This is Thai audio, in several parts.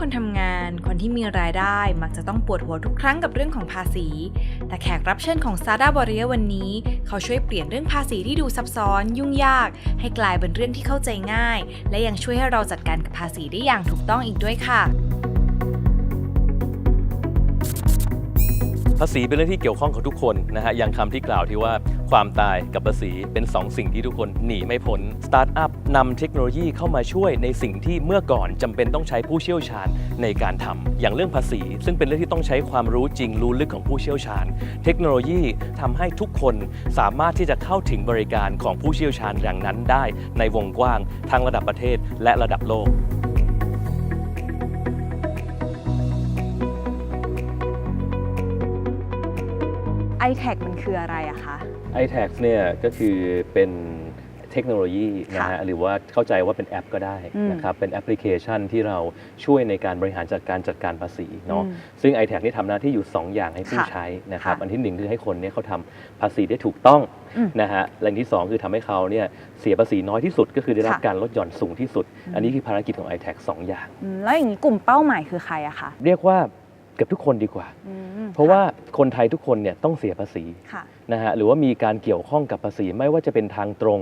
คนทำงาน คนที่มีรายได้มักจะต้องปวดหัวทุกครั้งกับเรื่องของภาษี แต่แขกรับเชิญของ s a d a b o r i a วันนี้ เขาช่วยเปลี่ยนเรื่องภาษีที่ดูซับซ้อน ยุ่งยาก ให้กลายเป็นเรื่องที่เข้าใจง่าย และยังช่วยให้เราจัดการกับภาษีได้อย่างถูกต้องอีกด้วยค่ะ ภาษีเป็นเรื่องที่เกี่ยวข้องกับทุกคนนะฮะอย่างคำที่กล่าวที่ว่า ความตายกับภาษีเป็น 2 สิ่งที่ทุกคนหนีไม่พ้นสตาร์ทอัพนำเทคโนโลยีเข้ามาช่วยในสิ่งที่เมื่อก่อนจำเป็นต้องใช้ผู้เชี่ยวชาญในการทำอย่างเรื่องภาษี ซึ่งเป็นเรื่องที่ต้องใช้ความรู้จริงรู้ลึกของผู้เชี่ยวชาญ เทคโนโลยีทำให้ทุกคนสามารถที่จะเข้าถึงบริการของผู้เชี่ยวชาญอย่างนั้นได้ ในวงกว้างทั้งระดับประเทศและระดับโลก iTag มันคืออะไรอะคะ iTax เนี่ยก็คือเป็นเทคโนโลยีนะค่ะฮะหรือว่าเข้าใจว่าเป็นแอปก็ได้อืมนะครับเป็นแอปพลิเคชันที่เราช่วยในการบริหารจัดการจัดการภาษีเนาะอืมซึ่ง iTax นี่ทำหน้าที่อยู่ 2 อย่างให้ผู้ค่ะใช้นะครับค่ะอันที่หนึ่งคือให้คนเนี่ยเขาทำภาษีได้ถูกต้องอืมนะฮะและอันที่ 2 คือทำให้เขาเนี่ยเสียภาษีน้อยที่สุด ก็คือได้รับค่ะการลดหย่อนสูงที่สุดอืมอันนี้คือภารกิจของ iTax สองอย่างอืมแล้วอย่างนี้กลุ่มเป้าหมายคือใครอะคะเรียกว่า เกือบทุกคนดีกว่า อืมเพราะว่าคนไทยทุกคนเนี่ยต้องเสียภาษีค่ะ นะฮะหรือว่ามีการเกี่ยวข้องกับภาษีไม่ว่าจะเป็นทางตรง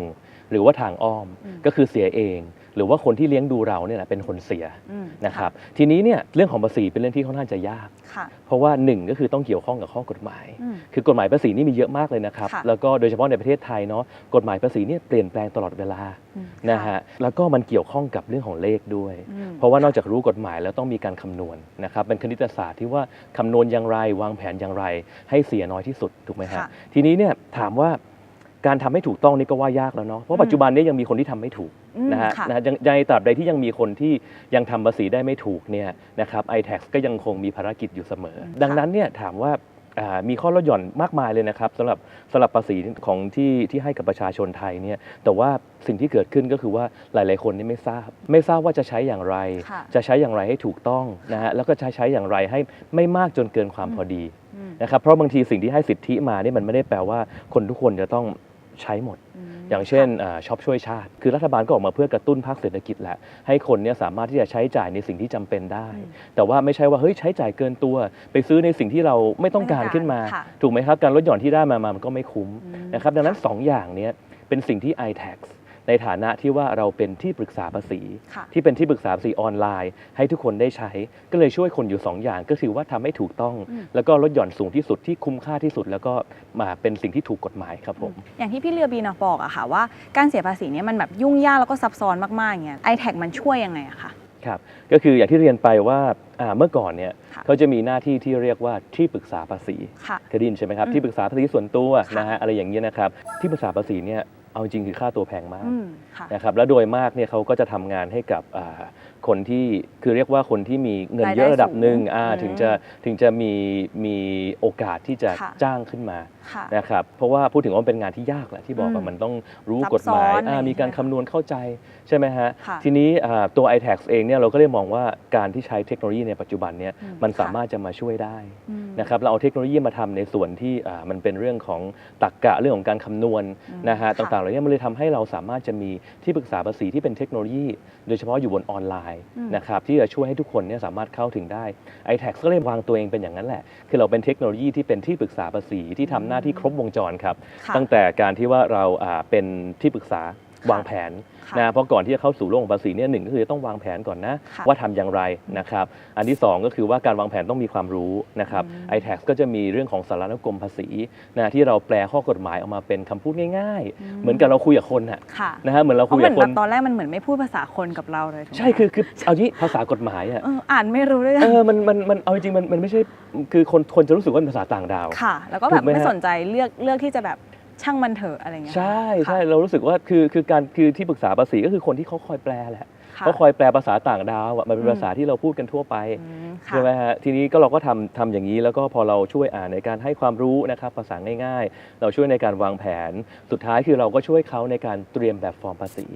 หรือว่าทางอ้อมอืม ก็คือเสียเอง หรือว่าคนที่เลี้ยงดูเราเนี่ยแหละเป็นคนเสียอืมนะครับทีนี้เนี่ยเรื่องของภาษีเป็นเรื่องที่ค่อนข้างจะยากค่ะเพราะว่าหนึ่งก็คือต้องเกี่ยวข้องกับข้อกฎหมายอืมคือกฎหมายภาษีนี่มีเยอะมากเลยนะครับค่ะแล้วก็โดยเฉพาะในประเทศไทยเนาะกฎหมายภาษีเนี่ยเปลี่ยนแปลงตลอดเวลาอืมนะฮะแล้วก็มันเกี่ยวข้องกับเรื่องของเลขด้วยอืมเพราะว่านอกจากรู้กฎหมายแล้วต้องมีการคำนวณนะครับเป็นคณิตศาสตร์ที่ว่าคำนวณอย่างไร วางแผนอย่างไร ให้เสียน้อยที่สุดถูกไหมฮะค่ะทีนี้เนี่ยถามว่าการทำให้ถูกต้องนี่ก็ว่ายากแล้วเนาะเพราะปัจจุบันเนี้ยังมีคนที่ทำไม่ถูกอืม นะฮะค่ะนะฮะยังในตราบใดที่ยังมีคนที่ยังทำภาษีได้ไม่ถูกเนี่ยนะครับ iTax ก็ยังคงมีภารกิจอยู่เสมออืมดังนั้นเนี่ยถามว่าอ่ามีข้อลดหย่อนมากมายเลยนะครับสำหรับสำหรับภาษีของที่ที่ให้กับประชาชนไทยเนี่ยแต่ว่าสิ่งที่เกิดขึ้นก็คือว่าหลาย ๆ คนนี่ไม่ทราบ ไม่ทราบว่าจะใช้อย่างไรค่ะจะใช้อย่างไรให้ถูกต้องนะฮะแล้วก็ใช้ใช้อย่างไรให้ไม่มากจนเกินความพอดีอืมนะครับเพราะบางทีสิ่งที่ให้สิทธิมาเนี่ยมันไม่ได้แปลว่าคนทุกคนจะต้องใช้หมดม อย่างเช่นช็อปช่วยชาติ คือรัฐบาลก็ออกมาเพื่อกระตุ้นภาคเศรษฐกิจแหละให้คนเนี่ยสามารถที่จะใช้จ่ายในสิ่งที่จำเป็นได้อืมแต่ว่าไม่ใช่ว่าเฮ้ยใช้จ่ายเกินตัว ไปซื้อในสิ่งที่เราไม่ต้องการไม่ต้องการขึ้นมาค่ะถูกไหมครับ การลดหย่อนที่ได้มามามันก็ไม่คุ้มอืมนะครับดังนั้น 2 อย่างเนี้ยเป็นสิ่งที่ iTax ในฐานะที่ว่าเราเป็นที่ปรึกษาภาษี ค่ะที่เป็นที่ปรึกษาภาษีออนไลน์ ให้ทุกคนได้ใช้ ก็เลยช่วยคนอยู่ 2 อย่าง ก็คือว่าทำให้ถูกต้อง อืม แล้วก็ลดหย่อนสูงที่สุดที่คุ้มค่าที่สุด แล้วก็มาเป็นสิ่งที่ถูกกฎหมายครับผม อย่างที่พี่เรือบีนะบอกอะค่ะว่าการเสียภาษีเนี่ยมันแบบยุ่งยากแล้วก็ซับซ้อนมากๆอย่างเงี้ย iTag มันช่วยยังไงอะคะครับก็คืออย่างที่เรียนไปว่าอ่าเมื่อก่อนเนี่ยค่ะ เขาจะมีหน้าที่ที่เรียกว่าที่ปรึกษาภาษีค่ะ เคยได้ยินใช่ไหมครับ อืมที่ปรึกษาภาษีส่วนตัวค่ะ นะฮะอะไรอย่างเงี้ยนะครับ ที่ปรึกษาภาษีเนี่ย เอาจริงคือค่าตัวแพงมากอืมค่ะนะครับแล้วโดยมากเนี่ยเขาก็จะทำงานให้กับอ่า คนที่คือเรียกว่าคนที่มีเงินเยอะรายได้ระดับหนึ่งสูงอ่าอืมถึงจะถึงจะมีมีโอกาสที่จะค่ะจ้างขึ้นมาค่ะนะครับเพราะว่าพูดถึงว่ามันเป็นงานที่ยากแหละที่บอกอืว่ามมันต้องรู้ซับกฎหมายซ้อนอ่าอะไรมีการใช่ไหมคำนวณเข้าใจใช่ไหมฮะค่ะทีนี้อ่าตัว iTax เองเนี่ยเราก็เลยมองว่าการที่ใช้เทคโนโลยีในปัจจุบันเนี่ยอืมมันค่ะสามารถจะมาช่วยได้อืมนะครับเราเอาเทคโนโลยีมาทำในส่วนที่อ่ามันเป็นเรื่องของตรรกกะเรื่องของการคำนวณอืมนะฮะค่ะต่างๆเหล่านี้มันเลยทำให้เราสามารถจะมีที่ปรึกษาภาษีที่เป็นเทคโนโลยี โดยเฉพาะอยู่บนออนไลน์อืมนะครับที่จะช่วยให้ทุกคนเนี่ยสามารถเข้าถึงได้ iTax ก็เลยวางตัวเองเป็นอย่างนั้นแหละ คือเราเป็นเทคโนโลยีที่เป็นที่ปรึกษาภาษีที่ทำหน้าที่ครบวงจรครับค่ะตั้งแต่การที่ว่าเราอ่าเป็นที่ปรึกษา วางแผนค่ะนะเพราะก่อนที่จะเข้าสู่โลกของภาษีเนี่ยหนึ่งก็คือต้องวางแผนก่อนนะค่ะว่าทำอย่างไรนะครับอันที่สองก็คือว่าการวางแผนต้องมีความรู้นะครับอืม iTax ก็จะมีเรื่องของสารานุกรมภาษีนะที่เราแปลข้อกฎหมายออกมาเป็นคำพูดง่ายอืมๆเหมือนกับเราคุยกับคนน่ะค่ะนะฮะเหมือนเราเพคุราะยเหมืกัอบนคแบบนตอนแรกมันเหมือนไม่พูดภาษาคนกับเราเลยถูกไหมใช่คือคือเอางี้ภาษากฎหมายอะเอออ่านไม่รู้เลยเออมันมันมันเอาจริงๆมันมันไม่ใช่คือคนคนจะรู้สึกว่าเป็นภาษาต่างดาวค่ะ แล้วก็ถูแบบกไหมไม่ฮะสนใจเลือกเลือกที่จะแบบ ช่างมันเถอะอะไรเงี้ย ใช่ใช่ค่ะเรารู้สึกว่าคือคือการคือที่ปรึกษาภาษีก็คือคนที่เขาคอยแปลแหละค่ะเขาคอยแปลภาษาต่างดาวอะมันเป็นอืมภาษาที่เราพูดกันทั่วไปอืมค่ะใช่ไหมฮะทีนี้ก็เราก็ทำทำอย่างนี้แล้วก็พอเราช่วยอ่านในการให้ความรู้นะครับภาษาง่าย ๆ เราช่วยในการวางแผน สุดท้ายคือเราก็ช่วยเขาในการเตรียมแบบฟอร์มภาษี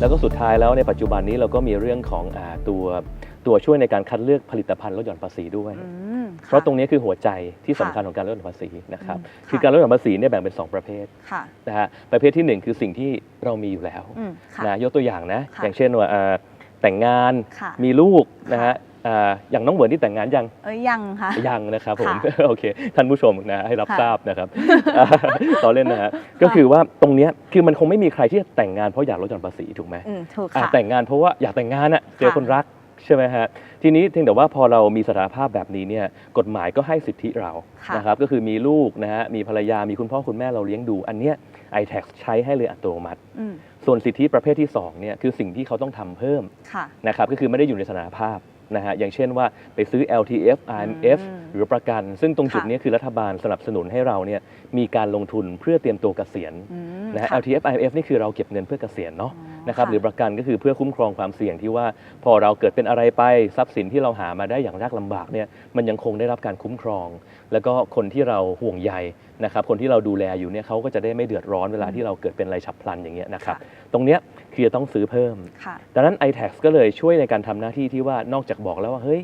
แล้วก็สุดท้ายแล้วในปัจจุบันนี้เราก็มีเรื่องของอาตัวตัวช่วยในการคัดเลือกผลิตภัณฑ์ลดหย่อนภาษีด้วย อืมเพราะตรงนี้คือหัวใจที่สำค่ะคัญของการลดหย่อนภาษีนะครับอืมคือค่ะการลดหย่อนภาษีเนี่ยแบ่งเป็น 2 ประเภทค่ะนะฮะประเภททีหนึ่1 คือสิ่งที่เรามีอยู่แล้วอืมค่ะ นะยกตัวอย่างนะค่ะอย่างเช่นว่าอ่าแต่งงานค่ะมีลูกนะฮะค่ะ อ่าอย่างน้องเหมือนที่แต่งงานยังเอ้ยยังค่ะยังนะครับผมค่ะโอเคท่านผู้ชมนะให้รับค่ะทราบนะครับต่อเล่นนะฮะก็คือว่าตรงเนี้ยคือมันคงไม่มีใครที่จะแต่งงานเพราะอยากลดหย่อนภาษีถูกไหมอืมถูกอะค่ะแต่งงานเพราะว่าอยากแต่งงานอะเจอค่ะคนรักใช่ไหมฮะทีนี้เพียงแต่ว่าพอเรามีสถานภาพแบบนี้เนี่ยกฎหมายก็ให้สิทธิเราค่ะนะครับก็คือมีลูกนะฮะมีภรรยามีคุณพ่อคุณแม่เราเลี้ยงดู อันเนี้ย iTax ใช้ให้เลยอัตโนมัติอืมส่วนสิทธิประเภทที่2เนี่ยคือสิ่งที่เขาต้องทำเพิ่มค่ะนะครับก็คือไม่ได้อยู่ในสถานภาพ นะฮะอย่างเช่นว่าไปซื้อ LTF IMF อืมหรือประกัน ซึ่งตรงจุดค่ะนี้คือรัฐบาลสนับสนุนให้เราเนี่ยมีการลงทุนเพื่อเตรียมตัวเกษียณอืมนะฮะค่ะ LTF IMF นี่คือเราเก็บเงินเพื่อเกษียณเนาะอ๋อนะครับค่ะหรือประกันก็คือเพื่อคุ้มครองความเสี่ยงที่ว่าพอเราเกิดเป็นอะไรไปทรัพย์สินที่เราหามาได้อย่างยากลำบากเนี่ยมันยังคงได้รับการคุ้มครอง แล้วก็คนที่เราห่วงใยนะครับคนที่เราดูแลอยู่เนี่ยเขาก็จะได้ไม่เดือดร้อนเวลาที่เราเกิดเป็นอะไรฉับพลันอย่างเงี้ยนะครับค่ะตรงเนี้ย คือจะต้องซื้อเพิ่มค่ะดังนั้น iTax ก็เลยช่วยในการทำหน้าที่ที่ว่านอกจากบอกแล้วว่าเฮ้ย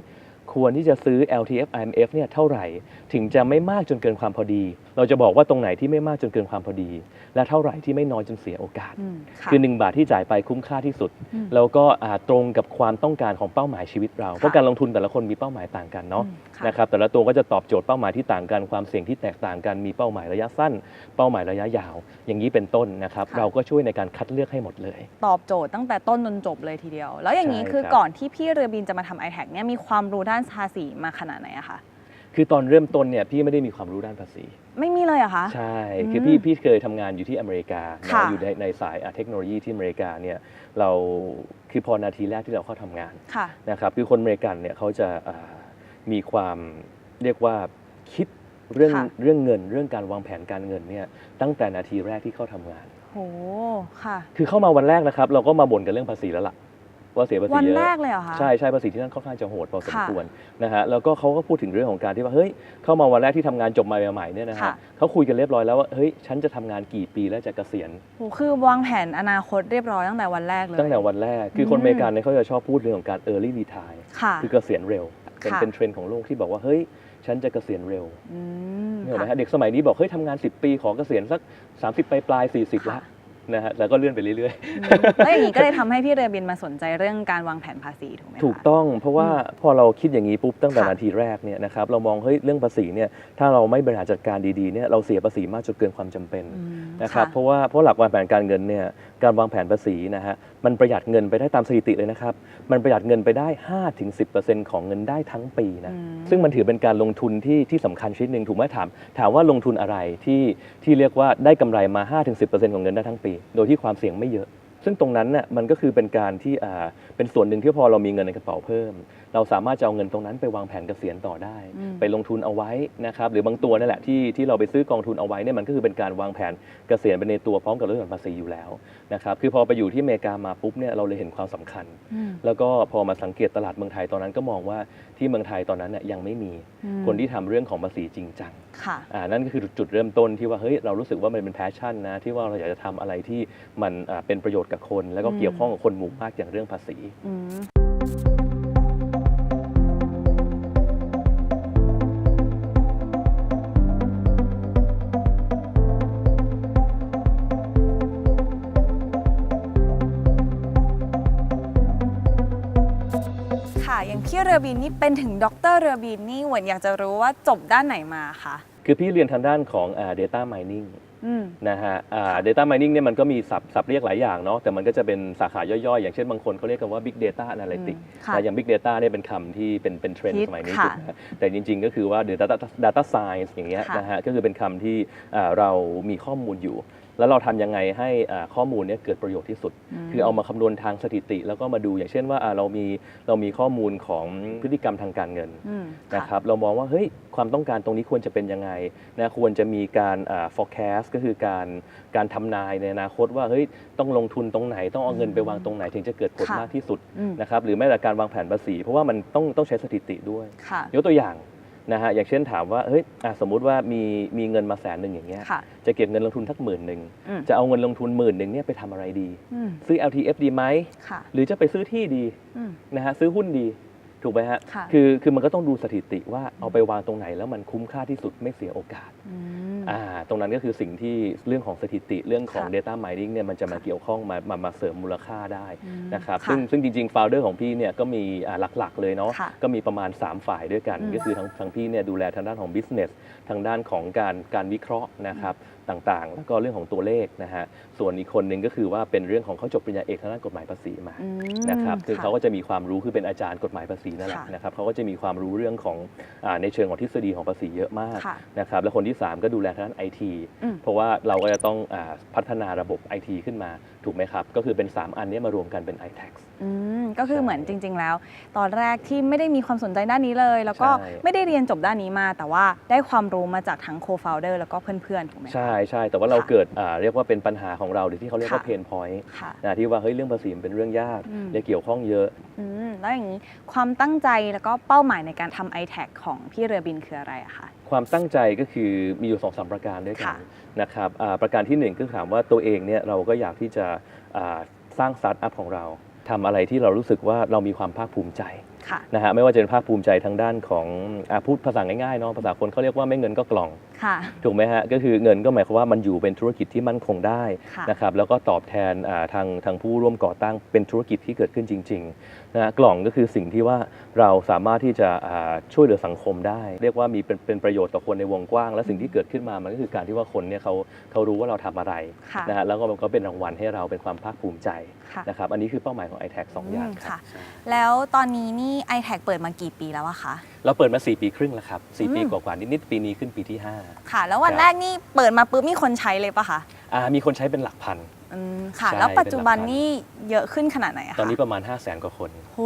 ควรที่จะซื้อ LTF IMF เนี่ยเท่าไหร่ ถึงจะไม่มากจนเกินความพอดี เราจะบอกว่าตรงไหนที่ไม่มากจนเกินความพอดี และเท่าไหร่ที่ไม่น้อยจนเสียโอกาสอืมค่ะคือ 1 บาทที่จ่ายไปคุ้มค่าที่สุดอืมแล้วก็อ่าตรงกับความต้องการของเป้าหมายชีวิตเรา เพราะการลงทุนแต่ละคนมีเป้าหมายต่างกันเนาะอืมค่ะนะครับแต่ละตัวก็จะตอบโจทย์เป้าหมายที่ต่างกันความเสี่ยงที่แตกต่างกันมีเป้าหมายระยะสั้น เป้าหมายระยะยาว อย่างนี้เป็นต้นนะครับค่ะเราก็ช่วยในการคัดเลือกให้หมดเลย ตอบโจทย์ตั้งแต่ต้นจนจบเลยทีเดียว แล้วอย่างนี้ใช่คือครับก่อนที่พี่เรือบินจะมาทำ i t a c เนี่ยมีความรู้ด้านภาษีมาขนาดไหนอะคะคือตอนเริ่มต้นเนี่ยพี่ไม่ได้มีความรู้ด้านภาษี ไม่มีเลยเหรอะคะ ใช่อืมคือพี่พี่เคยทำงานอยู่ที่อเมริกานะค่ะอยู่ในในสายอะเทคโนโลยีที่อเมริกาเนี่ยเราคือพอนาทีแรกที่เราเข้าทำงานค่ะ นะครับคือคนอเมริกันเนี่ยเขาจะอ่ามีความเรียกว่าคิดเรื่องค่ะ เรื่องเงิน เรื่องการวางแผนการเงินเนี่ยตั้งแต่นาทีแรกที่เข้าทำงาน โห ค่ะ คือเข้ามาวันแรกนะครับ เราก็มาบ่นกันเรื่องภาษีแล้วล่ะ ว่าเสียภาษีวันเยอะแรกเลยเหรอคะใช่ใช่ภาษีที่นั่นค่อนข้างจะโหดพอสมค่ะควรนะฮะแล้วก็เขาก็พูดถึงเรื่องของการที่ว่าเฮ้ยเข้ามาวันแรกที่ทำงานจบมาใหม่ๆเนี่ยนะฮะค่ะเขาคุยกันเรียบร้อยแล้วว่าเฮ้ยฉันจะทำงานกี่ปีแล้วจะเกษียณโหคือวางแผนอนาคตเรียบร้อยตั้งแต่วันแรกเลยตั้งแต่วันแรกคือคนอืมอเมริกันเนี่ยเขาจะชอบพูดเรื่องของการ early retire ค่ะคือเกษียณเร็วเป็นค่ะเป็นเทรนด์ของโลกที่บอกว่าเฮ้ยฉันจะเกษียณเร็วอืมเนี่ยนะค่ะฮะเด็กสมัยนี้บอกเฮ้ยทำงาน 10 ปีขอเกษียณสัก 30ปลายปลายๆ40 ละค่ะ นะฮะแล้วก็เลื่อนไปเรื่อยอืมแล้วอย่างนี้ก็เลยทำให้พี่เรือบินมาสนใจเรื่องการวางแผนภาษีถูกไหมคะ ๆ ถูกต้องเพราะว่าพอเราคิดอย่างนี้ปุ๊บตั้งแต่ค่ะ นาทีแรกเนี่ยนะครับเรามองเฮ้ยเรื่องภาษีเนี่ยถ้าเราไม่บริหารจัดการดีๆเนี่ยเราเสียภาษีมากจนเกินความจำเป็น อืม นะครับค่ะเพราะว่าเพราะหลักวางแผนการเงินเนี่ยการวางแผนภาษีนะฮะมันประหยัดเงินไปได้ตามสถิติเลยนะครับ มันประหยัดเงินไปได้ 5-10%ของเงินได้ทั้งปีนะอืม ซึ่งมันถือเป็นการลงทุนที่ที่สำคัญชนิดหนึ่งถูกไหมถาม ถามว่าลงทุนอะไรที่ที่เรียกว่าได้กำไรมา 5-10%ของเงินได้ทั้งปีโดยที่ความเสี่ยงไม่เยอะ ซึ่งตรงนั้นน่ะมันก็คือเป็นการที่อ่าเป็นส่วนหนึ่งที่พอเรามีเงินในกระเป๋าเพิ่ม เราสามารถจะเอาเงินตรงนั้นไปวางแผนเกษียณต่อได้ อืม ไปลงทุนเอาไว้นะครับหรือบางตัวนั่นแหละที่ที่เราไปซื้อกองทุนเอาไว้เนี่ยมันก็คือเป็นการวางแผนเกษียณไปในตัวพร้อมกับลดหย่อนภาษีอยู่แล้วนะครับคือพอไปอยู่ที่อเมริกามาปุ๊บเนี่ยเราเลยเห็นความสำคัญ อืมแล้วก็พอมาสังเกตตลาดเมืองไทยตอนนั้นก็มองว่าที่เมืองไทยตอนนั้นเนี่ยยังไม่มีอืมคนที่ทำเรื่องของภาษีจริงจัง ค่ะ อ่านั่นก็คือจุดเริ่มต้นที่ว่าเฮ้ยเรารู้สึกว่ามันเป็นแพชชั่นนะที่ว่าเราอยากจะทำอะไรที่มันอ่าเป็นประโยชน์กับคน แล้วก็อืม เกี่ยวข้องกับคนหมู่มากอย่างเรื่องภาษี อืม เรือบินนี่เป็นถึงด็อกเตอร์เรือบินนี่เหมือนอยากจะรู้ว่าจบด้านไหนมาคะคือพี่เรียนทางด้านของอ่า data mining อืมนะฮะอ่า data mining เนี่ยมันก็มีศัพท์ศัพท์เรียกหลายอย่างเนาะแต่มันก็จะเป็นสาขาย่อยๆ อย่างเช่นบางคนเขาเรียกกันว่า big data analytics อืมค่ะนะอย่าง big data เนี่ยเป็นคำที่เป็นเป็นเทรนฮิด์ตสมัยนี้ค่ะถูกไหมฮะแต่จริงๆ ก็คือว่า data data science อย่างเงี้ยค่ะนะฮะก็คือเป็นคำที่อ่าเรามีข้อมูลอยู่ แล้วเราทำยังไงให้อ่าข้อมูลเนี่ยเกิดประโยชน์ที่สุดมคือเอามาคำนวณทางสถิติ แล้วก็มาดูอย่างเช่นว่าอ่าเรามีเรามีข้อมูลของพฤติกรรมทางการเงินอืมนะครับเรามองว่าเฮ้ยความต้องการตรงนี้ควรจะเป็นยังไงนะควรจะมีการอ่า forecast ก็คือการการทำนายในอนาคตว่าเฮ้ยต้องลงทุนตรงไหนต้องเอาเงินไปวางตรงไหนถึงจะเกิดผลค่ะมากที่สุดอืมนะครับหรือแม้แต่การวางแผนภาษี เพราะว่ามันต้องต้องใช้สถิติด้วยค่ะยกตัวอย่าง นะฮะอย่างเช่นถามว่าเฮ้ยอะสมมุติว่ามีมีเงินมาแสนหนึ่งอย่างเงี้ยค่ะ จะเก็บเงินลงทุนทักหมื่นหนึ่งอืม จะเอาเงินลงทุนหมื่นหนึ่งเนี่ยไปทำอะไรดี อืมซื้อ LTF ดีไหมค่ะหรือจะไปซื้อที่ดีอืมนะฮะซื้อหุ้นดี ถูกไหมฮะค่ะคือคือมันก็ต้องดูสถิติว่าเอาไปวางตรงไหนแล้วมันคุ้มค่าที่สุดไม่เสียโอกาสอืมอ่าตรงนั้นก็คือสิ่งที่เรื่องของสถิติเรื่องของ ค่ะ Data Mining เนี่ยมันจะมาเกี่ยวข้องมามามาเสริมมูลค่าได้อืม นะครับค่ะซึ่งซึ่งจริงๆ f o u เดอร์ของพี่เนี่ยก็มีอ่าหลักๆเลยเนาะค่ะก็มีประมาณ 3 ฝ่ายด้วยกัน อืมก็คือทั้งทั้งพี่เนี่ยดูแลทางด้านของ business ทางด้านของการการวิเคราะห์นะครับ ต่างๆ แล้วก็เรื่องของตัวเลขนะฮะส่วนอีกคนหนึ่งก็คือว่าเป็นเรื่องของเขาจบปริญญาเอกทางด้านกฎหมายภาษีมาอืมนะครับซึ่งค่ะเขาก็จะมีความรู้คือเป็นอาจารย์กฎหมายภาษีนั่นแหละค่ะนะครับเขาก็จะมีความรู้เรื่องของอาในเชิงของทฤษฎีของภาษีเยอะมากค่ะนะครับและคนที่ 3 ก็ดูแลทางด้านไอทีอืม เพราะว่าเราก็จะต้องอาพัฒนาระบบ IT ขึ้นมา ถูกไหมครับ ก็คือเป็น 3 อันเนี้มารวมกันเป็น iTax อืมก็คือใช่เหมือนจริง ๆ แล้ว ตอนแรกที่ไม่ได้มีความสนใจด้านนี้เลย แล้วก็ใช่ ไม่ได้เรียนจบด้านนี้มา แต่ว่าได้ความรู้มาจากทั้ง co-founder แล้วก็เพื่อนๆถูกไหมคะ ใช่ใช่แต่ว่าเราค่ะเกิดอ่าเรียกว่าเป็นปัญหาของเราหรือที่เขาเรียกว่าค่ะ เพนพอยต์ค่ะ นะที่ว่าเฮ้ยเรื่องภาษีมันเป็นเรื่องยากอืมอย่าเกี่ยวข้องเยอะ อืมแล้วอย่างนี้ความตั้งใจแล้วก็เป้าหมายในการทำ iTag ของพี่เรือบินคืออะไรอะคะ ความตั้งใจก็คือมีอยู่สองสามประการด้วยกัค่ะน นะครับประการที่หนึ่งคือถามว่าตัวเองเนี่ยเราก็อยากที่จะสร้างสตาร์ทอัพของเราทำอะไรที่เรารู้สึกว่าเรามีความภาคภูมิใจ นะฮะไม่ว่าจะเป็นภาคภูมิใจทางด้านของอาพูดภาษาง่ายๆเนาะภาษาคนเขาเรียกว่าไม่เงินก็กล่องค่ะถูกไหมฮะก็คือเงินก็หมายความว่ามันอยู่เป็นธุรกิจที่มั่นคงได้ค่ะนะครับแล้วก็ตอบแทนอ่าทางทางผู้ร่วมก่อตั้งเป็นธุรกิจที่เกิดขึ้นจริงๆนะฮะกล่องก็คือสิ่งที่ว่าเราสามารถที่จะอ่าช่วยเหลือสังคมได้ เรียกว่ามีเป็นเป็นประโยชน์ต่อคนในวงกว้าง และสิ่งที่เกิดขึ้นมามันก็คือการที่ว่าคนเนี่ยเขาเขารู้ว่าเราทำอะไรค่ะนะฮะแล้วก็มันก็เป็นรางวัลให้เราเป็นความภาคภูมิใจ ค่ะ นะครับอันนี้คือเป้าหมายของ i t a c สองอย่างอืมครัค่ะบแล้วตอนนี้นี่ iTag เปิดมากี่ปีแล้วอะคะ เราเปิดมา 4 ปีครึ่งแล้วครับ 4 ปีอืมกว่าๆนิดๆปีนี้ขึ้นปีที่5ค่ะ แล้ววันครับแรกนี่เปิดมาปุ๊บมีคนใช้เลยปะคะอ่ามีคนใช้เป็นหลักพัน อืมค่ะ ใช่แล้วปัจจุบันเป็นหลักพัน นี่เยอะขึ้นขนาดไหนอะคะตอนนี้ประมาณ 5 0 0แสนกว่าคน โห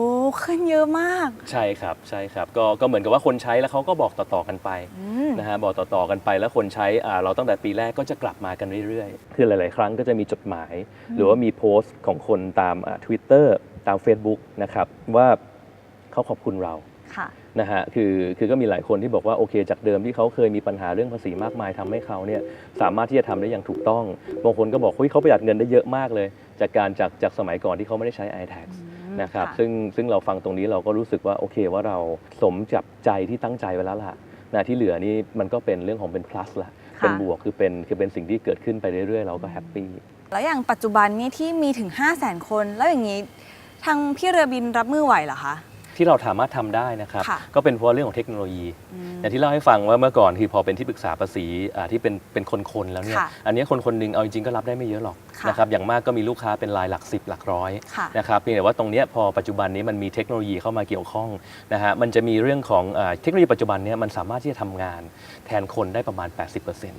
ขึ้นเยอะมากใช่ครับใช่ครับก็ก็เหมือนกับว่าคนใช้แล้วเขาก็บอกต่อๆกันไปอืม นะฮะบอกต่อๆกันไปแล้วคนใช้อ่าเราตั้งแต่ปีแรกก็จะกลับมากันเรื่อยๆ คือหลาย ๆ ครั้งก็จะมีจดหมาย หรือว่ามีโพสต์ของคนตามทวิตเตอร์ตาม Facebook นะครับว่าเขาขอบคุณเราค่ะ นะฮะคือคือก็มีหลายคนที่บอกว่าโอเค จากเดิมที่เขาเคยมีปัญหาเรื่องภาษีมากมายทำให้เขาเนี่ยสามารถที่จะทำได้อย่างถูกต้องบางคนก็บอกเฮ้ยเขาประหยัดเงินได้เยอะมากเลย จากการจากจากสมัยก่อนที่เขาไม่ได้ใช้ iTax นะครับค่ะซึ่งซึ่งเราฟังตรงนี้เราก็รู้สึกว่าโอเคว่าเราสมจับใจที่ตั้งใจไว้แล้วล่ะนะที่เหลือนี่มันก็เป็นเรื่องของเป็น plus ละค่ะเป็นบวกคือเป็นคือเป็นสิ่งที่เกิดขึ้นไปเรื่อยๆ เราก็แฮปปี้แล้วอย่างปัจจุบันนี่ที่มีถึง 5 0 0แสนคน แล้วอย่างนี้ทางพี่เรือบินรับมือไหวเหรอคะ ที่เราสามารถทำได้นะครับ ค่ะก็เป็นเพราะเรื่องของเทคโนโลยี อืม อย่างที่เล่าให้ฟังว่าเมื่อก่อนคือพอเป็นที่ปรึกษาภาษีอ่าที่เป็นเป็นคนๆแล้วเนี่ยค่ะอันนี้คนคนหนึงเอาจริงๆก็รับได้ไม่เยอะหรอกค่ะ นะครับอย่างมากก็มีลูกค้าเป็นรายหลักสิบหลักร้อย ค่ะ นะครับเพียงแต่ว่าตรงเนี้ยพอปัจจุบันนี้มันมีเทคโนโลยีเข้ามาเกี่ยวข้องนะฮะมันจะมีเรื่องของอ่าเทคโนโลยีปัจจุบันเนี้ยมันสามารถที่จะทำงานแทนคนได้ประมาณ 80%ม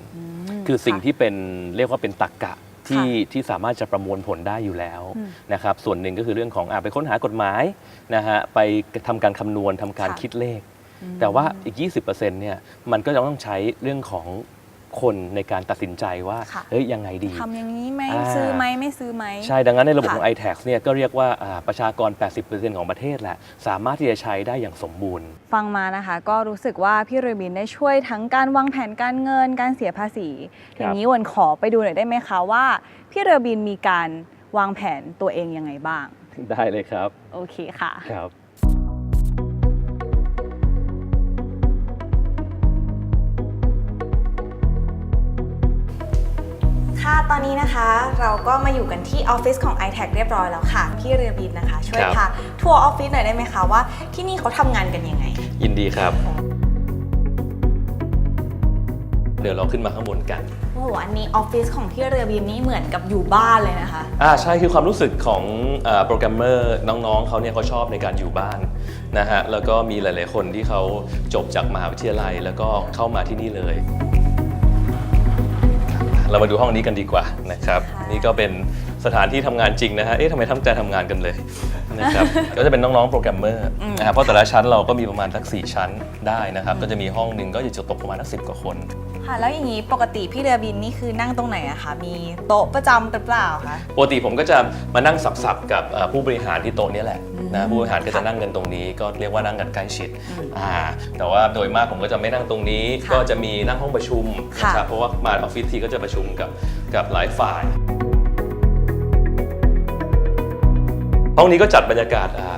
คือสิ่งะที่เป็นเรียกว่าเป็นตรรกะ ที่ค่ะที่สามารถจะประมวลผลได้อยู่แล้วอืมนะครับส่วนหนึ่งก็คือเรื่องของอาไปค้นหากฎหมายนะฮะไปทำการคำนวณทำการค่ะคิดเลขอืมแต่ว่าอีก 20%เนี่ยมันก็จะต้องใช้เรื่องของ คนในการตัดสินใจว่า ค่ะ เฮ้ย ยังไงดี ทำอย่างนี้ไหมอ่า ซื้อไหมไม่ซื้อไหม ใช่ ดังนั้นในระบบค่ะของ iTax เนี่ยก็เรียกว่าอ่าประชากร 80%ของประเทศแหละ สามารถที่จะใช้ได้อย่างสมบูรณ์ ฟังมานะคะ ก็รู้สึกว่าพี่เรือบินได้ช่วยทั้งการวางแผนการเงินการเสียภาษีครับอย่างนี้วันขอไปดูหน่อยได้ไหมคะว่าพี่เรือบินมีการวางแผนตัวเองยังไงบ้าง ได้เลยครับ โอเคค่ะ ครับ ค่ะ ตอนนี้นะคะเราก็มาอยู่กันที่ออฟฟิศของ iTag เรียบร้อยแล้วค่ะ พี่เรือบินนะคะ ช่วยครับ พาทัวร์ออฟฟิศหน่อยได้ไหมคะว่าที่นี่เขาทำงานกันยังไง ยินดีครับ เดี๋ยวเราขึ้นมาข้างบนกัน โอ้โห อันนี้ออฟฟิศของพี่เรือบินนี่เหมือนกับอยู่บ้านเลยนะคะ อ่าใช่คือความรู้สึกของเอ่อโปรแกรมเมอร์น้องๆเขาเนี่ยเขาชอบในการอยู่บ้านนะฮะแล้วก็มีหลาย ๆ คนที่เขาจบจากมหาวิทยาลัย แล้วก็เข้ามาที่นี่เลย เรามาดูห้องนี้กันดีกว่านะครับค่ะนี่ก็เป็นสถานที่ทำงานจริงนะฮะเอ๊ะทำไมทำใจทำงานกันเลยนะครับก็จะเป็นน้องๆโปรแกรมเมอร์นะครับเพราะแต่ละชั้นเราก็มีประมาณสักสี่ชั้นได้นะครับ ก็จะมีห้องหนึ่งก็จะตกประมาณสักสิบกว่าคนค่ะแล้วอย่างนี้ปกติพี่เรือบินนี่คือนั่งตรงไหนอะคะมีโต๊ะประจำหรือเปล่าคะปกติผมก็จะมานั่งสับๆกับเอ่อผู้บริหารที่โต๊ะเนี้แหละอืม นะผู้บริหารก็จะนั่งกันตรงนี้ ก็เรียกว่านั่งกันใกล้ชิดอ่าแต่ว่าโดยมากผมก็จะไม่นั่งตรงนี้ค่ะก็จะมีนั่งห้องประชุมค่ะนะครับเพราะว่ามาออฟฟิศทีก็จะประชุมกับกับหลายฝ่ายห้องนี้ก็จัดบรรยากาศอ่า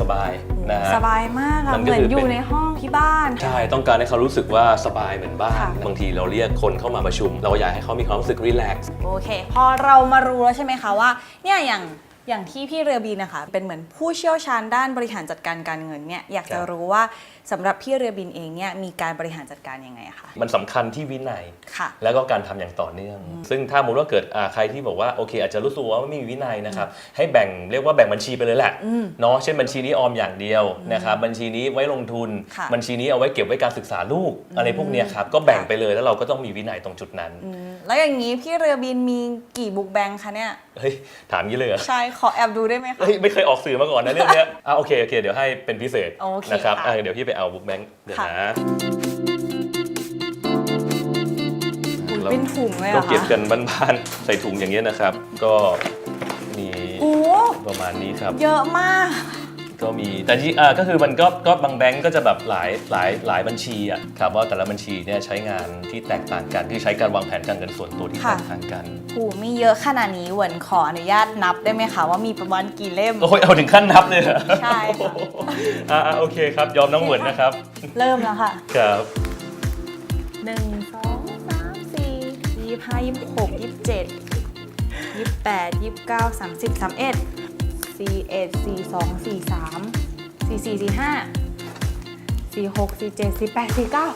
สบายๆนะฮะสบายมากอะมันเหก็มือนคืออยู่เป็นในห้องที่บ้าน ใช่ ต้องการให้เขารู้สึกว่าสบายเหมือนบ้านค่ะบางทีเราเรียกคนเข้ามาประชุม เราอยากให้เขามีความรู้สึกรีแลกซ์ โอเค พอเรามารู้แล้วใช่ไหมคะว่า เนี่ยอย่าง อย่างที่พี่เรือบินนะคะ เป็นเหมือนผู้เชี่ยวชาญด้านบริหารจัดการการเงินเนี่ยอยากจะครับรู้ว่าสำหรับพี่เรือบินเองเนี่ยมีการบริหารจัดการยังไงอะคะมันสำคัญที่วินัยค่ะแล้วก็การทำอย่างต่อเนื่อง ซึ่งถ้ามุติว่าเกิดอ่าใครที่บอกว่าโอเค อาจจะรู้สึกว่าไม่มีวินัยนะครับให้แบ่งเรียกว่าแบ่งบัญชีไปเลยแหละอืมเนาะเช่นบัญชีนี้ออมอย่างเดียวนะครับบัญชีนี้ไว้ลงทุนค่ะบัญชีนี้เอาไว้เก็บไว้การศึกษาลูกอะไรพวกเนี้ยครับก็แบ่งไปเลยแล้วเราก็ต้องมีวินัยตรงจุดนั้นอืมแล้วอย่างนี้พี่เรือบินมีกี่บุ๊กแบงค์คะเนี่ยเฮ้ยถามงี้เลยเหรอใช่ขอแอบดูได้ไหมคะ เฮ้ยไม่เคยออกสื่อมาก่อนนะเรื่องเนี้ยอะโอเคโอเค เดี๋ยวให้เป็นพิเศษโอเคนะครับค่ะอะเดี๋ยวพี่ไปเอาบุ๊กแบงค์เดี๋ยวค่ะ นะอุ๊ยเป็นถุงเลยเหรก็อเก็บคะกันบ้านๆใส่ถุงอย่างเงี้ยนะครับ ก็มีโอ้ประมาณนี้ครับ เยอะมาก ก็มีแต่ที่อ่าก็คือมันก็ก็บางแบงก์ก็จะแบบหลายหลายหลายบัญชีอะครับว่าแต่ละบัญชีเนี่ยใช้งานที่แตกต่างกันคือใช้การวางแผนการเงินส่วนตัวที่ค่ะแตกต่างกันผูมีเยอะขนาดนี้เหวินขออนุญาตนับได้ไหมคะว่ามีประมาณกี่เล่มโอ้ยเอาถึงขั้นนับเลยเหรอใช่ค่ะอ่าอ่าโอเคครับยอมน้องเหวินนะครับ เริ่มแล้วค่ะครับหนึ่งสองสามสี่ยี่ห้ายี่หกยี่เจ็ดยี่แปดยี่เก้าสามสิบสามเอ็ด สี่เอ็ดสี่สองสี่สามสี่สี่สี่ห้าสี่หกสี่เจ็ดสี่แปดสี่เก้า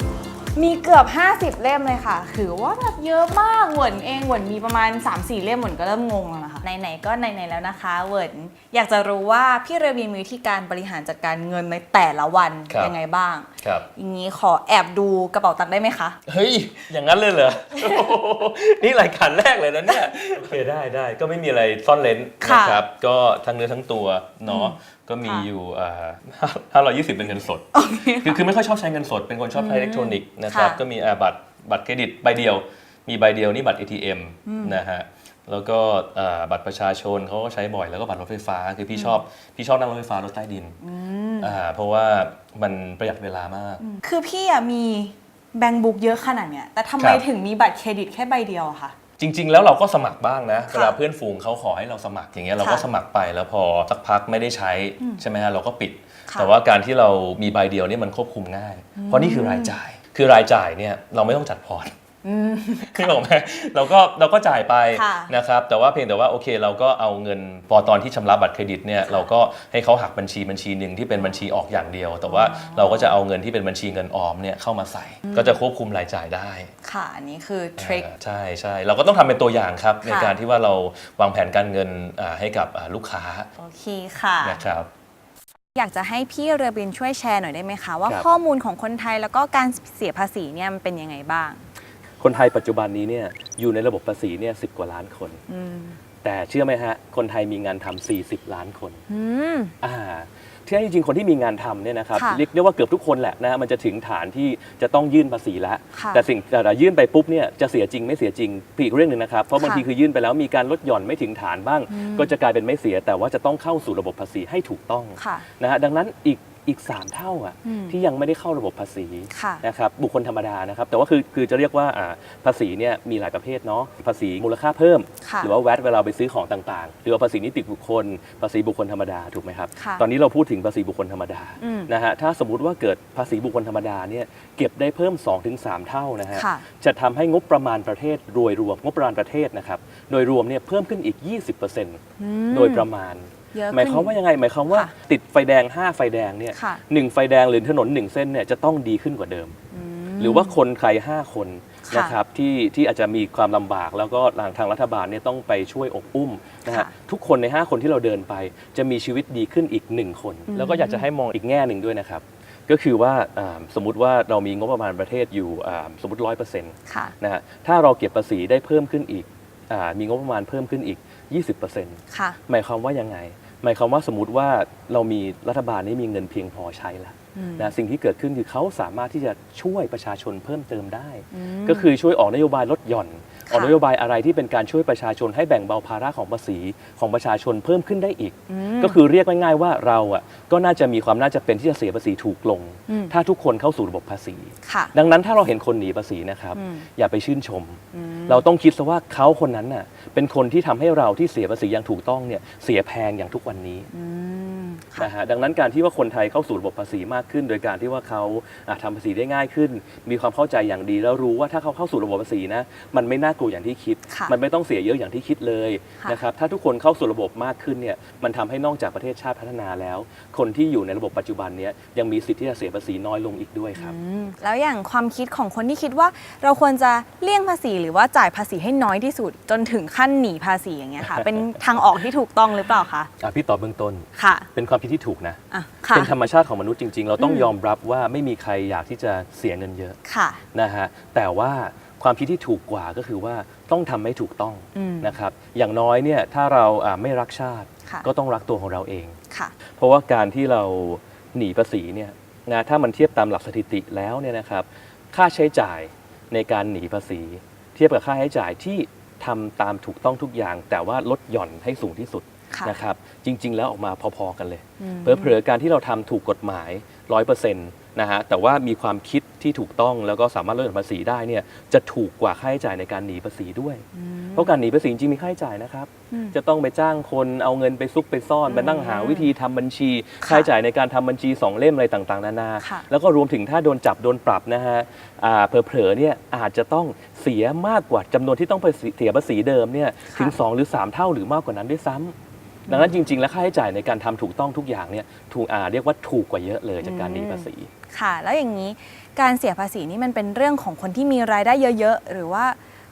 มีเกือบ 50 เล่มเลยค่ะ ถือว่าแบบเยอะมากหวนเองหวนมีประมาณ 3-4 เล่มหวนก็เริ่มงงแล้วนะ ไหนๆก็ไหนๆแล้วนะคะเหวินอยากจะรู้ว่าพี่เรวีมีวิธีการบริหารจัดการเงินในแต่ละวันครับ ยังไงบ้าง ครับ อย่างนี้ขอแอบดูกระเป๋าตังค์ได้ไหมคะ เฮ้ย อย่างนั้นเลยเหรอนี่รายการแรกเลยนะเนี่ย โอเคได้ได้ก็ไม่มีอะไรซ่อนเลนค่ะนะครับ ก็ทั้งเนื้อทั้งตัวเนาะ ก็มีค่ะ อยู่ห้าร้อยยี่สิบเป็นเงินสดคือคือไม่ค่อยชอบใช้เงินสด เป็นคนชอบใช้อิเล็กทรอนิกส์นะครับ ค่ะก็มีอ่าบัตรบัตรเครดิตใบเดียว มีใบเดียวนี่บัตร ATM นะฮะ แล้วก็อ่าบัตรประชาชนเขาก็ใช้บ่อยแล้วก็บัตรรถไฟฟ้าคือพี่ชอบพี่ชอบนั่งรถไฟฟ้ารถใต้ดินอ่าเพราะว่ามันประหยัดเวลามาก คือพี่อะมีแบงค์บุ๊กเยอะขนาดเนี้ยแต่ทำไมครับถึงมีบัตรเครดิตแค่ใบเดียวอะคะจริง ๆ แล้วเราก็สมัครบ้างนะค่ะเวลาเพื่อนฝูงเขาขอให้เราสมัครอย่างเงี้ยเราก็ค่ะสมัครไปแล้วพอสักพักไม่ได้ใช้ใช่ไหมฮะเราก็ปิดค่ะแต่ว่าการที่เรามีใบเดียวเนี่ยมันควบคุมง่าย เพราะนี่คือรายจ่ายคือรายจ่ายเนี่ยเราไม่ต้องจัดพอร์ตอืม คือบอกไหมเราก็เราก็จ่ายไปค่ะนะครับแต่ว่าเพียงแต่ว่าโอเคเราก็เอาเงินพอตอนที่ชำระบัตรเครดิตเนี่ยเราก็ให้เขาหักบัญชีบัญชีหนึ่งที่เป็นบัญชีออกอย่างเดียว แต่ว่าเราก็จะเอาเงินที่เป็นบัญชีเงินออมเนี่ยเข้ามาใส่ ก็จะควบคุมรายจ่ายได้ ค่ะอันนี้คือทริคอ่าใช่ใช่เราก็ต้องทำเป็นตัวอย่างครับในค่ะการที่ว่าเราวางแผนการเงินอ่าให้กับอ่าลูกค้าโอเคค่ะนะครับอยากจะให้พี่เรือบินช่วยแชร์หน่อยได้ไหมคะว่าครับข้อมูลของคนไทยแล้วก็การเสียภาษีเนี่ยมันเป็นยังไงบ้าง คนไทยปัจจุบันนี้เนี่ยอยู่ในระบบภาษีเนี่ยสิกว่าล้านคน อืมแต่เชื่อไหมฮะ คนไทยมีงานทำ40 ล้านคนอืม อ่าที่จริงๆคนที่มีงานทำเนี่ยนะครับค่ะ เรียกได้ว่าเกือบทุกคนแหละนะฮะมันจะถึงฐานที่จะต้องยื่นภาษีแล้ว ค่ะ แต่สิ่งแต่เรายื่นไปปุ๊บเนี่ยจะเสียจริงไม่เสียจริงอีกเรื่องหนึ่งนะครับ เพราะบางค่ะทีคือยื่นไปแล้วมีการลดหย่อนไม่ถึงฐานบ้าง อืม ก็จะกลายเป็นไม่เสียแต่ว่าจะต้องเข้าสู่ระบบภาษีให้ถูกต้องค่ะ นะฮะดังนั้นอีก อีก 3 เท่าอะอืมที่ยังไม่ได้เข้าระบบภาษีค่ะนะครับบุคคลธรรมดานะครับ แต่ว่าคือคือจะเรียกว่าอ่าภาษีเนี่ยมีหลายประเภทเนาะภาษีมูลค่าเพิ่ม ค่ะหรือว่าแวดเวลาไปซื้อของต่างๆ หรือว่าภาษีนิติบุคคล ภาษีบุคคลธรรมดาถูกไหมครับ ค่ะตอนนี้เราพูดถึงภาษีบุคคลธรรมดาอืมนะฮะถ้าสมมุติว่าเกิดภาษีบุคคลธรรมดาเนี่ยเก็บได้เพิ่ม 2-3 เท่านะฮะ ค่ะ จะทำให้งบประมาณประเทศโดยรวมงบประมาณประเทศนะครับ โดยรวมเนี่ยเพิ่มขึ้นอีก 20%มโดยประมาณ เยอะหมายความว่ายังไงหมายความว่าค่ะติดไฟแดง 5 ไฟแดงเนี่ยค่ะ หนึ่งไฟแดงหรือถนนหนึ่งเส้นเนี่ยจะต้องดีขึ้นกว่าเดิม ม หรือว่าคนใคร 5 คนค่ะนะครับที่ที่อาจจะมีความลำบากแล้วก็ทางทางรัฐบาลเนี่ยต้องไปช่วยอบอุ้มนะฮะค่ะทุกคนใน 5 คนที่เราเดินไป จะมีชีวิตดีขึ้นอีก 1 คนแล้วก็อยากจะให้มองอีกแง่หนึ่งด้วยนะครับ ก็คือว่าอ่าสมมุติว่าเรามีงบประมาณประเทศอยู่อ่าสมมติร้อยเปอร์เซ็นต์ค่ะ นะฮะถ้าเราเก็บภาษีได้เพิ่มขึ้นอีกอามีงบประมาณเพิ่มขึ้นอีก 20%ค่ะ หมายความว่ายังไง หมายความว่าสมมติว่าเรามีรัฐบาลนี้มีเงินเพียงพอใช้แล้ว นะสิ่งที่เกิดขึ้นคือเขาสามารถที่จะช่วยประชาชนเพิ่มเติมได้อืมก็คือช่วยออกนโยบายลดหย่อน ออกนโยบายอะไรที่เป็นการช่วยประชาชนให้แบ่งเบาภาระของภาษีของประชาชนเพิ่มขึ้นได้อีกมก็คือเรียกง่ายๆว่าเราอะก็น่าจะมีความน่าจะเป็นที่จะเสียภาษีถูกลงอืมถ้าทุกคนเข้าสู่ระบบภาษีค่ะดังนั้นถ้าเราเห็นคนหนีภาษีนะครับอืมอย่าไปชื่นชมอืมเราต้องคิดซะว่าเขาคนนั้นน่ะเป็นคนที่ทำให้เราที่เสียภาษีอย่างถูกต้องเนี่ยเสียแพงอย่างทุกวันนี้อืมค่ะ นะฮะดังนั้นการที่ว่าคนไทยเข้าสู่ระบบภาษีมากขึ้น โดยการที่ว่าเขาอะทำภาษีได้ง่ายขึ้น มีความเข้าใจอย่างดีแล้วรู้ว่าถ้าเขาเข้าสู่ระบบภาษีนะมันไม่น่ากลัวอย่างที่คิด ค่ะมันไม่ต้องเสียเยอะอย่างที่คิดเลยค่ะ นะครับถ้าทุกคนเข้าสู่ระบบมากขึ้นเนี่ยมันทำให้นอกจากประเทศชาติพัฒนาแล้ว คนที่อยู่ในระบบปัจจุบันเนี้ยยังมีสิทธิ์ที่จะเสียภาษีน้อยลงอีกด้วยครับ อืมแล้วอย่างความคิดของคนที่คิดว่าเราควรจะเลี่ยงภาษีหรือว่าจ่ายภาษีให้น้อยที่สุด จนถึงขั้นหนีภาษีอย่างเงี้ยค่ะ เป็นทางออกที่ถูกต้องหรือเปล่าคะ อะพี่ตอบเบื้องต้น ค่ะ เป็นความคิดที่ถูกนะ อะค่ะ เป็นธรรมชาติของมนุษย์จริง ๆ เราต้องอืม ยอมรับว่าไม่มีใครอยากที่จะเสียเงินเยอะค่ะ นะฮะแต่ว่าความคิดที่ถูกกว่าก็คือว่าต้องทำให้ถูกต้องอืมนะครับ อย่างน้อยเนี่ยถ้าเราอ่าไม่รักชาติค่ะก็ต้องรักตัวของเราเอง ค่ะ เพราะว่าการที่เราหนีภาษีเนี่ยนะถ้ามันเทียบตามหลักสถิติแล้วเนี่ยนะครับ ค่าใช้จ่ายในการหนีภาษี เทียบกับค่าใช้จ่ายที่ทำตามถูกต้องทุกอย่าง แต่ว่าลดหย่อนให้สูงที่สุด ค่ะนะครับจริง ๆ แล้วออกมาพอๆกันเลยอืม เผลอๆการที่เราทำถูกกฎหมาย 100%นะฮะแต่ว่ามีความคิดที่ถูกต้องแล้วก็สามารถลดหย่อนภาษีได้เนี่ยจะถูกกว่าค่าใช้จ่ายในการหนีภาษีด้วย อืม เพราะการหนีภาษีจริงๆมีค่าใช้จ่ายนะครับ อืม จะต้องไปจ้างคนเอาเงินไปซุกไปซ่อนอืมมานั่งหาวิธีทำบัญชี ค่ะค่าใช้จ่ายในการทำบัญชี 2 เล่มอะไรต่างๆ นานา ค่ะ แล้วก็รวมถึงถ้าโดนจับโดนปรับนะฮะอ่าเผลอๆเนี่ยอาจจะต้องเสียมากกว่าจำนวนที่ต้องไปเสียภาษีเดิมเนี่ยถึง 2 หรือ 3 เท่าหรือมากกว่านั้นด้วยซ้ำ ดังนั้นจริง ๆ แล้วค่าใช้จ่ายในการทำถูกต้องทุกอย่างเนี่ยถูกอ่าเรียกว่าถูกกว่าเยอะเลยจากการหนีภาษี ค่ะ แล้วอย่างนี้การเสียภาษีนี่มันเป็นเรื่องของคนที่มีรายได้เยอะๆ หรือว่า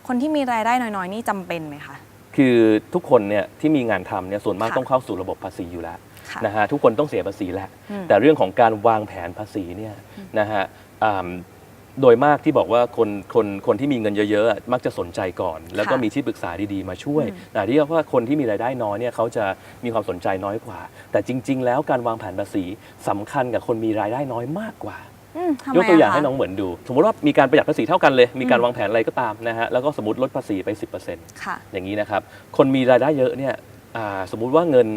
คนที่มีรายได้น้อยๆ นี่จำเป็นไหมคะคือทุกคนเนี่ยที่มีงานทำเนี่ยส่วนมากค่ะต้องเข้าสู่ระบบภาษีอยู่แล้วค่ะนะฮะทุกคนต้องเสียภาษีแหละอืมแต่เรื่องของการวางแผนภาษีเนี่ยนะฮะอ่า โดยมากที่บอกว่าคนคนคนที่มีเงินเยอะๆอะมักจะสนใจก่อน แล้วก็ค่ะมีที่ปรึกษาดีๆ มาช่วยอืมแต่ที่ว่าคนที่มีรายได้น้อยเนี่ยเขาจะมีความสนใจน้อยกว่า แต่จริง ๆ แล้วการวางแผนภาษีสำคัญกับคนมีรายได้น้อยมากกว่าอืมทำไมยกตัวอย่างะคะให้น้องเหมือนดู สมมติว่ามีการประหยัดภาษีเท่ากันเลย มีการอืมวางแผนอะไรก็ตามนะฮะแล้วก็สมมติลดภาษีไป 10%ค่ะอย่างนี้นะครับ คนมีรายได้เยอะเนี่ยอ่าสมมุติว่าเงิน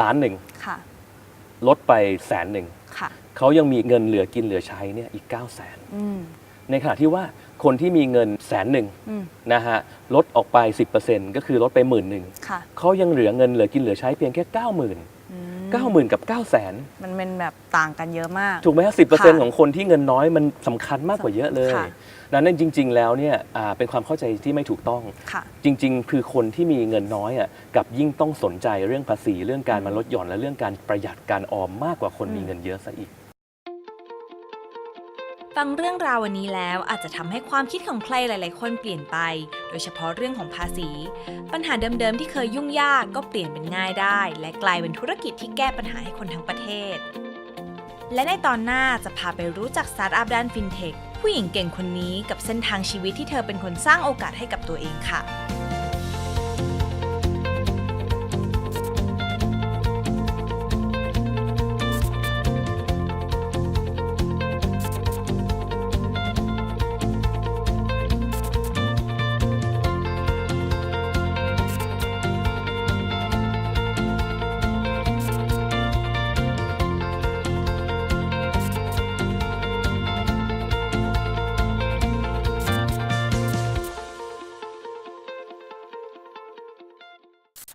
ล้านหนึ่งค่ะลดไปแสนหนึ่งค่ะ เขายังมีเงินเหลือกินเหลือใช้เนี่ยอีก 9 0 0แสนอืม ในขณะที่ว่าคนที่มีเงินแสนหนึ่งอืม นะฮะลดออกไป 10%ก็คือลดไปหมื่นหนึ่งค่ะเขายังเหลือเงินเหลือกินเหลือใช้เพียงแค่ 90,000 อืม90,000 กับ 9 0 0แสนมันเป็นแบบต่างกันเยอะมาก ถูกไหมฮะสิค่ะของคนที่เงินน้อยมันสำคัญมากกว่าเยอะเลยค่ะดังนั้นจริง ๆ แล้วเนี่ยอ่าเป็นความเข้าใจที่ไม่ถูกต้อง ค่ะ จริง ๆ คือคนที่มีเงินน้อยอะกับยิ่งต้องสนใจเรื่องภาษีเรื่องการมาลดหย่อนและเรื่องการประหยัดการออมมากกว่าคนอืมมีเงินเยอะซะอีก ฟังเรื่องราววันนี้แล้วอาจจะทำให้ความคิดของใครหลาย ๆ คนเปลี่ยนไป โดยเฉพาะเรื่องของภาษี ปัญหาเดิม ๆ ที่เคยยุ่งยากก็เปลี่ยนเป็นง่ายได้ และกลายเป็นธุรกิจที่แก้ปัญหาให้คนทั้งประเทศ และในตอนหน้าจะพาไปรู้จักสตาร์ทอัพด้านฟินเทคผู้หญิงเก่งคนนี้กับเส้นทางชีวิตที่เธอเป็นคนสร้างโอกาสให้กับตัวเองค่ะ